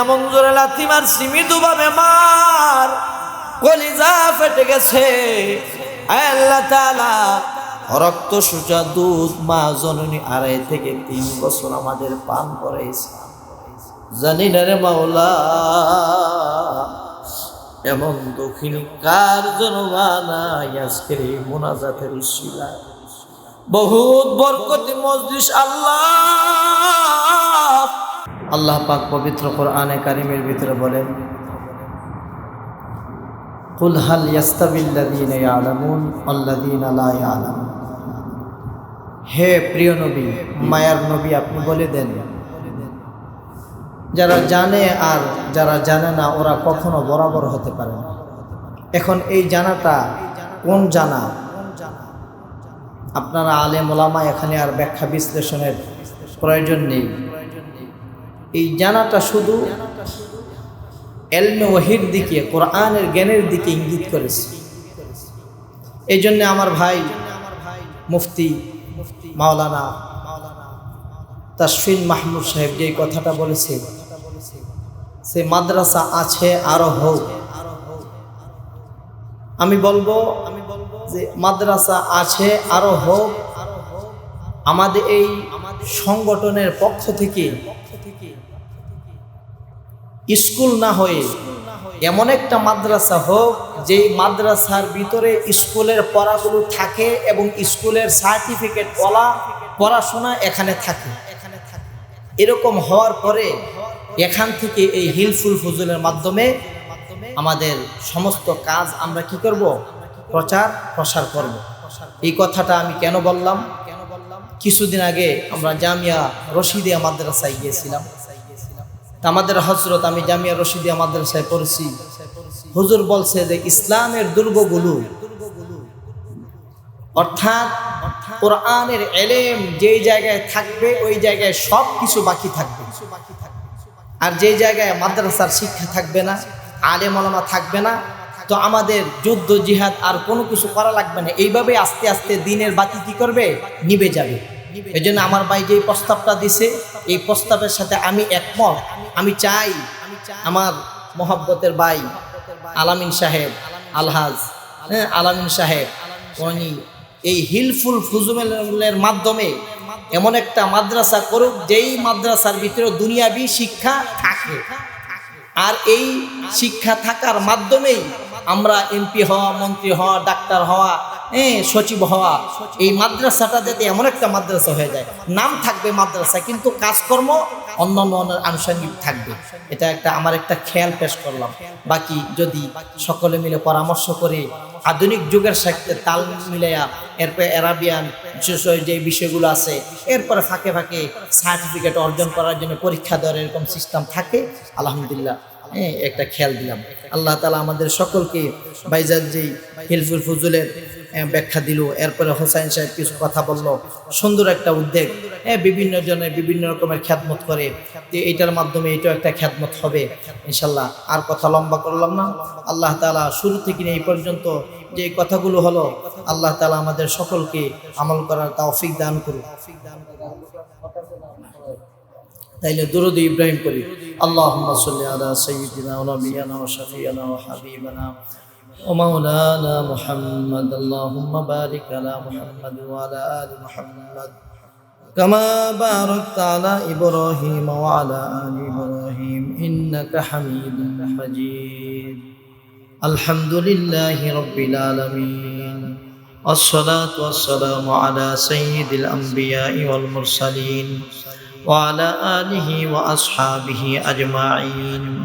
এমন জোরে লাথি মার সীমিত ভাবে মার। কলিজা ফেটে গেছে। আল্লাহ তাআলা, রক্ত সুচা দুধ, মা, জননী আড়াই থেকে তিন বছর আমাদের পান করাইছে। জানি না রে মাওলা, এমন দক্ষিণ কার জন্য বানাই আজকের এই মোনাজাতের শিলা বহুত বরকতি মজলিস আল্লাহ। আল্লাহ পাক পবিত্র কোরআনে কারিমের ভিতরে বলেন, কুল ইয়ালামুন, আল্লাযীনা লা ইয়ালামুন। হে প্রিয় নবী, মায়ার নবী আপনি বলে দেন, যারা জানে আর যারা জানে না ওরা কখনো বরাবর হতে পারে না। এখন এই জানাটা কোন জানা? আপনারা আলেম ওলামা এখানে আর ব্যাখ্যা বিশ্লেষণের প্রয়োজন নেই। এই জানাটা শুধু এলমে ওহির দিকে, কোরআনের জ্ঞানের দিকে ইঙ্গিত করেছে। এই জন্য আমার ভাই মুফতি মাওলানা তাসফিন মাহমুদ সাহেব যে কথাটা বলেছে সে মাদ্রাসা আছে আরও হোক। আমি বলব আমি বলব যে মাদ্রাসা আছে আরও হোক। আমাদের এই সংগঠনের পক্ষ থেকে স্কুল না হয়ে এমন একটা মাদ্রাসা হোক যে মাদ্রাসার ভিতরে স্কুলের পড়াগুলো থাকে এবং স্কুলের সার্টিফিকেট ওলা পড়াশোনা এখানে থাকে। এরকম হওয়ার পরে এখান থেকে এই হিলফুল ফজলের মাধ্যমে আমাদের সমস্ত কাজ আমরা কি করব? প্রচার, প্রসার করব। এই কথাটা আমি কেন বললাম? কিছুদিন আগে আমরা জামিয়া রশিদিয়া মাদ্রাসায় গিয়েছিলাম। আমাদের হজরত আমি জামিয়া রশিদিয়া মাদ্রাসায় পড়েছি। হুজুর বলছে যে ইসলামের দুর্গগুলো, অর্থাৎ কোরআনের এলেম যেই জায়গায় থাকবে, ওই জায়গায় সব কিছু বাকি থাকবে। আর যেই জায়গায় মাদ্রাসার শিক্ষা থাকবে না, আলেম আলামা থাকবে না, তো আমাদের যুদ্ধ, জিহাদ আর কোনো কিছু করা লাগবে না। এইভাবে আস্তে আস্তে দিনের বাতি কি করবে? নিবে যাবে। এই জন্য আমার ভাই যে প্রস্তাবটা দিছে, এই প্রস্তাবের সাথে আমি একমত। আমি চাই আমার মোহাব্বতের ভাই আলামিন সাহেব, আলহাজ। হ্যাঁ আলামিন সাহেব, উনি এই হিলফুল ফুজুমেলের মাধ্যমে এমন একটা মাদ্রাসা করুক যেই মাদ্রাসার ভিতরে দুনিয়াবি শিক্ষা থাকে। আর এই শিক্ষা থাকার মাধ্যমেই আমরা এমপি হওয়া, মন্ত্রী হওয়া, ডাক্তার হওয়া হ্যাঁ সচিব হওয়া। এই মাদ্রাসাটা যাতে এমন একটা মাদ্রাসা হয়ে যায়, নাম থাকবে মাদ্রাসা, কিন্তু কাজকর্ম অন্যান্য আনুষঙ্গিক থাকবে। এটা একটা, আমার একটা খেয়াল পেশ করলাম। বাকি যদি সকলে মিলে পরামর্শ করে আধুনিক যুগের সাথে তাল মিলাইয়া, এরপরে অ্যারাবিয়ান যে বিষয়গুলো আছে, এরপরে ফাঁকে ফাঁকে সার্টিফিকেট অর্জন করার জন্য পরীক্ষা দেওয়ার এরকম সিস্টেম থাকে, আলহামদুলিল্লাহ। হ্যাঁ একটা খেয়াল দিলাম। আল্লাহ তালা আমাদের সকলকে বাইজার যেই হিলফুল ফজুলের ব্যাখ্যা দিল। এরপরে হোসাইন সাহেব কিছু কথা বলল। সুন্দর একটা উদ্যোগ। হ্যাঁ বিভিন্ন জনের বিভিন্ন রকমের খ্যাতমত করে যে এইটার মাধ্যমে এটাও একটা খ্যাতমত হবে, ইনশাল্লাহ। আর কথা লম্বা করলাম না। আল্লাহ তালা শুরু থেকে এই পর্যন্ত যে কথাগুলো হলো, আল্লাহ তালা আমাদের সকলকে আমল করার তৌফিক দান করুন তাইলে দুরুদ ইব্রাহিম করি। আল্লাহ সাল্লি হাবিবানা। ومولانا محمد اللهم بارك على محمد وعلى آل محمد. كما باركت على إبراهيم وعلى آل إبراهيم إنك حميد مجيد. الحمد لله رب العالمين. والصلاة والسلام على سيد الأنبياء والمرسلين وعلى آله وأصحابه أجمعين.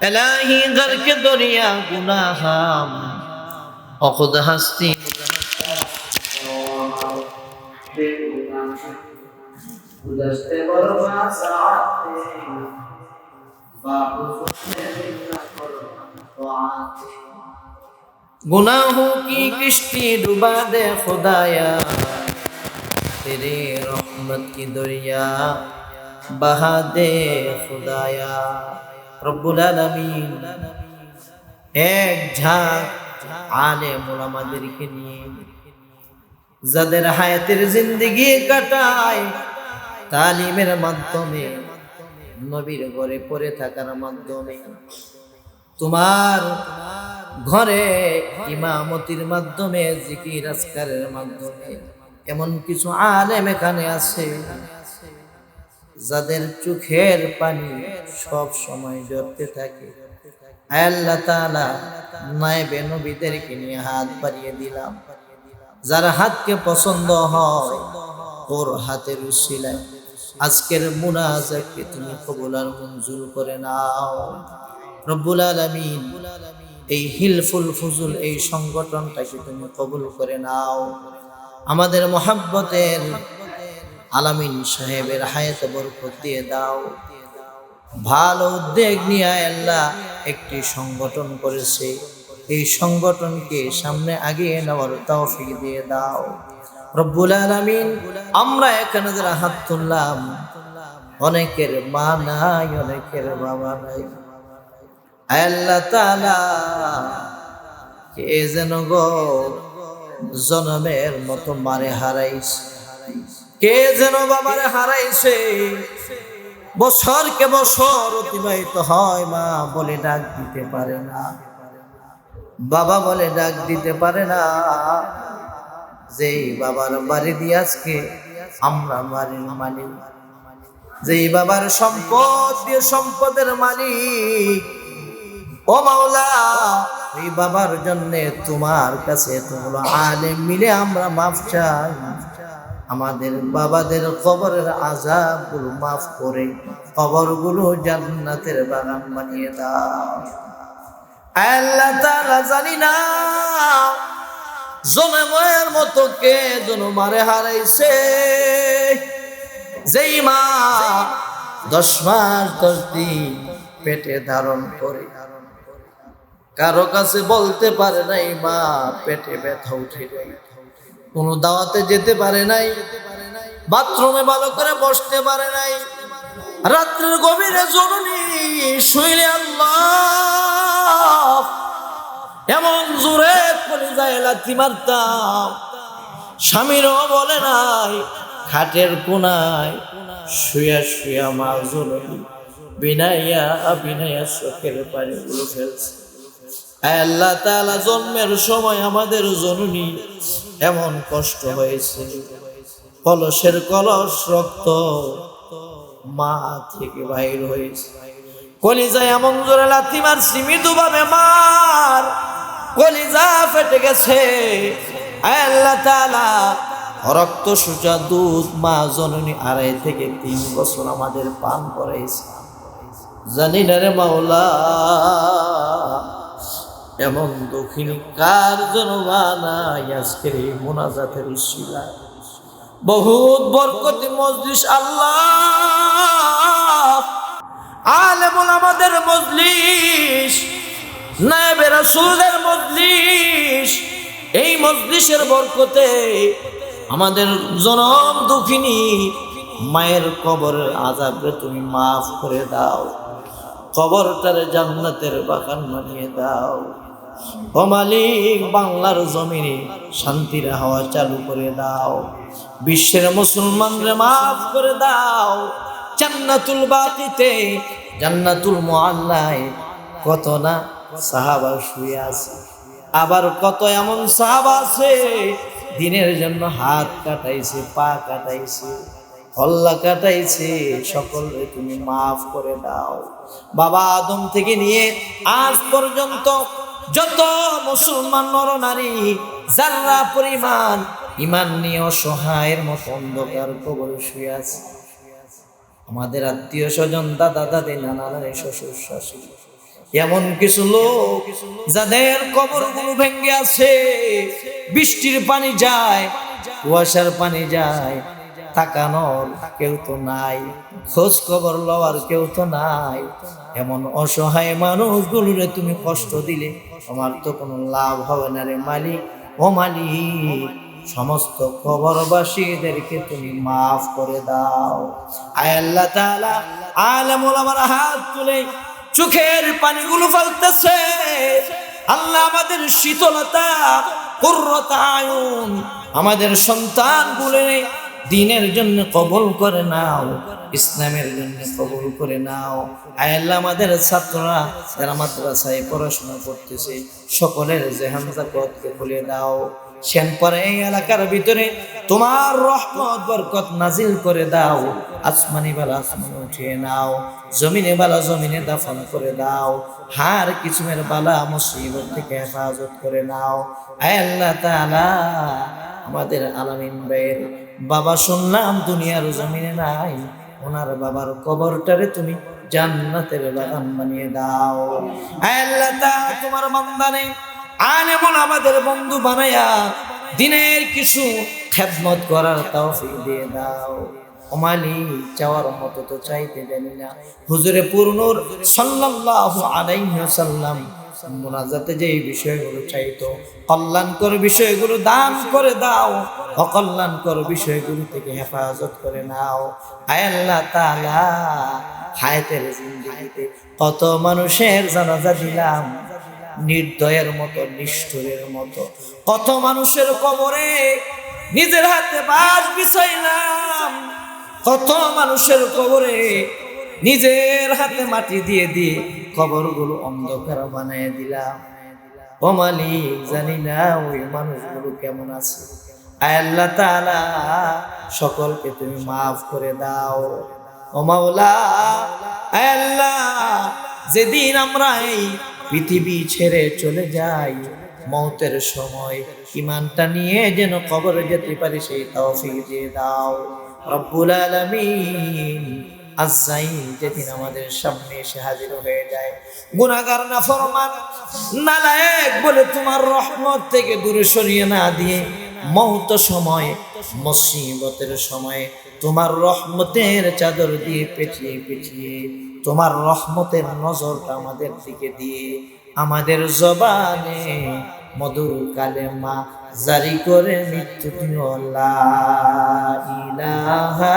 الہی گر کے دریا گناہ خود ہستی گزشتے برما ساتے بابو سنے تو آتے گناہوں کی کشتی ڈوبا دے خدایا تیرے رحمت کی دریا بہا دے خدایا রব্বুল আলামিন এক ঝাঁক আলে মোলামাদেরকে নিয়ে যাদের হায়াতের জিন্দগি কাটায়, তালিমের মাধ্যমে, নবীর ঘরে পড়ে থাকার মাধ্যমে। তোমার ঘরে ইমামতির মাধ্যমে, জিকির আজকারের মাধ্যমে, এমন কিছু আলেম এখানে আছে। যাদের চোখের পানি সব সময় জড়তে থাকে। আল্লাহ তাআলা নাইবে নবীদেরকে নিয়ে হাত বাড়িয়ে দিলাম। যার হাতকে পছন্দ হয়, ওর হাতের উশিলায় আজকের মুনাজাতকে তুমি কবুল আর মঞ্জুর করে নাও। রব্বুল আলামিন এই হিলফুল ফুজুল, এই সংগঠনটাকে তুমি কবুল করে নাও। আমাদের মোহাব্বতের আলামিন সাহেবের হায়াত বরকত দিয়ে দাও। ভালো উদ্যোগ নিয়ে আল্লাহ একটি সংগঠন করেছে। এই সংগঠনকে সামনে আগিয়ে নেওয়ার তৌফিক দিয়ে দাও। রব্বুল আলামিন, আমরা এখানে যারা হাত তুললাম, অনেকের মা নাই, অনেকের বাবা নাই। আল্লাহ তাআলা, কে যেন গো জনমের মতো মারে হারাইছে। কে যেন বাবারে হারাইছে? বছরকে বছর অতিবাহিত হয় মা, বলে ডাক দিতে পারে না। বাবা বলে ডাক দিতে পারে না। যেই বাবার বাড়ি দিয়ে আজকে আমরা বাড়ির মালিক। যেই বাবার সম্পদ দিয়ে সম্পদের মালিক। ও মাওলা, এই বাবার জন্য তোমার কাছে তোমরা আলেম মিলে আমরা মাফ চাই। আমাদের বাবাদের কবরের আজাবগুলো মাফ করে কবরগুলো জান্নাতের বাগান বানিয়ে দাও। আল্লাহ জানি না জনময়ের মতো কে জনমারে হারাইছে। যেই মা দশ মাস, দশ দিন পেটে ধারণ করে। কারও কাছে বলতে পারে নাই, মা, পেটে ব্যথা উঠে যায় কোনো দাওয়াতে যেতে পারে নাই, বাথরুমে ভালো করে বসতে পারে নাই। রাত্রের গভীরে জরুরি শুইলে আল্লাহ, এমন জোরে করে যায় লাথি মারতাম। স্বামীরও বলে নাই, খাটের কোনায় শুয়া শুয়া মা জরুরি বিনাইয়া বিনাইয়া চোখের পানি গুলো ফেলছে। আল্লাহ তাআলা জন্মের সময় আমাদের জননী এমন কষ্ট হয়েছে। কলসের কলস রক্ত মা থেকে বাইর হয়েছে। কলিজা এমন জোরে লাথি মারছি মৃদুভাবে মার। কলিজা ফেটে গেছে। আল্লাহ তাআলা রক্ত সুচা দুধ, মা, জননী আড়াই থেকে তিন বছর আমাদের পান করাইছে। জানি না রে মাওলা এমন দক্ষিণী কার জন্য বানাই আজকের এই মোনাজাতের শিলা বহুত বরকতি মজলিস, আল্লাহ। আলেমুল আমাদের মজলিস, নায়েবে রাসূলদের মজলিস। এই মজলিসের বরকতে আমাদের জনম দুঃখিনী মায়ের কবরের আজাবরে তুমি মাফ করে দাও। কবরটারে জান্নাতের বাগান বানিয়ে দাও। ও মালিক, বাংলার জমিনে শান্তির হাওয়া চালু করে দাও। বিশ্বের মুসলমানরে মাফ করে দাও। জান্নাতুল বাকিতে, জান্নাতুল মুআল্লায় কত না সাহাবা শুয়ে আছে। আবার কত এমন সাহাবা আছে, দিনের জন্য হাত কাটাইছে, পা কাটাইছে হল্লা কাটাইছে সকলে তুমি মাফ করে দাও। বাবা আদম থেকে নিয়ে আজ পর্যন্ত যত মুসলমান নর নারী, যারা পরিমাণ ইমান নিয়ে অসহায়ের মতো অন্ধকার কবর শুয়ে আছে। আমাদের আত্মীয় স্বজন, দাদা, দাদি, নানা, নানি, শ্বশুর, শাশুড়ি, এমন কিছু লোক যাদের কবরগুলো ভেঙে আছে, বৃষ্টির পানি যায়, কুয়াশার পানি যায় তাকানোর কেউ তো নাই। খোঁজ খবর লওয়ার কেউ তো নাই। এমন অসহায় মানুষগুলোরে তুমি কষ্ট দিলে তোমার তো কোনো লাভ হবে না রে মালিক। ও মালিক, সমস্ত কবরবাসীদেরকে তুমি মাফ করে দাও। আয় আল্লাহ তাআলা আমার হাত তুলে চোখের পানিগুলো ফেলতেছে। আল্লাহ আমাদের শীতলতা, কুর্রতা আয়ুন, আমাদের সন্তানগুলো দিনের জন্য কবল করে নাও, ইসলামের জন্য কবল করে নাও। আয় আল্লাহ, আমাদের ছাত্ররা যারা মাদ্রাসায় পড়াশোনা করতেছে, সকলের জেহান জাকতকে খুলে দাও। সেনপরে এই এলাকার ভিতরে তোমার রহমত, বরকত নাজিল করে দাও। আসমানি বালা আসমানে উঠিয়ে নাও, জমিনে বালা জমিনে দাফন করে দাও। হার কিসমের বালা মুসিবত থেকে হেফাজত করে নাও। আল্লাহ তাআলা, আমাদের আলামিন ভাইয়ের বাবা শুনলাম দুনিয়ার জমিনে নাই, ওনার বাবার কবরটারে তুমি জান্নাতের বাগান বানিয়ে দাও। আল্লাহ তোমার বান্দানে আলেমন আমাদের বন্ধু বানায়া দিনের কিছু খেদমত করার তৌফিক দিয়ে দাও। ওমালি চাওয়ার মতো তো চাইতে জানি না। হুজুরে পূর্ণর সাল্লাল্লাহু আলাইহি ওয়াসাল্লাম মোনাজাতে এই বিষয়গুলো চাইতো, কল্যাণকর বিষয়গুলো দান করে দাও, অকল্যাণকর বিষয়গুলো থেকে হেফাজত করে নাও। আয় আল্লাহ তাআলা, হায়াতের জিন্দেগিতে কত মানুষের জানাজা দিলাম, নির্দয়ের মতো, নিষ্ঠুরের মতো। কত মানুষের কবরে নিজের হাতে বাস বিছাইলাম, কত মানুষের কবরে নিজের হাতে মাটি দিয়ে দিয়ে কবরগুলো অন্ধকার বানিয়ে দিলাম। ও মালিক, জানি না ওই মানুষগুলো কেমন আছে। আল্লাহ তাআলা, সকলকে তুমি মাফ করে দাও। ও মাওলা আল্লাহ, যেদিন আমরা এই পৃথিবী ছেড়ে চলে যাই, মৌতের সময় ইমানটা নিয়ে যেন কবরে যেতে পারি, সেই তৌফিক দিয়ে দাও। রব্বুল আলামিন আজাইন যেদিন আমাদের সামনে এসে হাজির হয়ে যায়। গুনাহগার না ফরমান নালায়েক বলে তোমার রহমত থেকে দূরে সরিয়ে না দিয়ে মৌত সময়, মুসিবতের সময় তোমার রহমতের চাদর দিয়ে পেঁচিয়ে পেঁচিয়ে, তোমার রহমতের নজরটা আমাদের দিকে দিয়ে, আমাদের জবানে মধুর কালে মা জারি করে মৃত্যু ইলাহা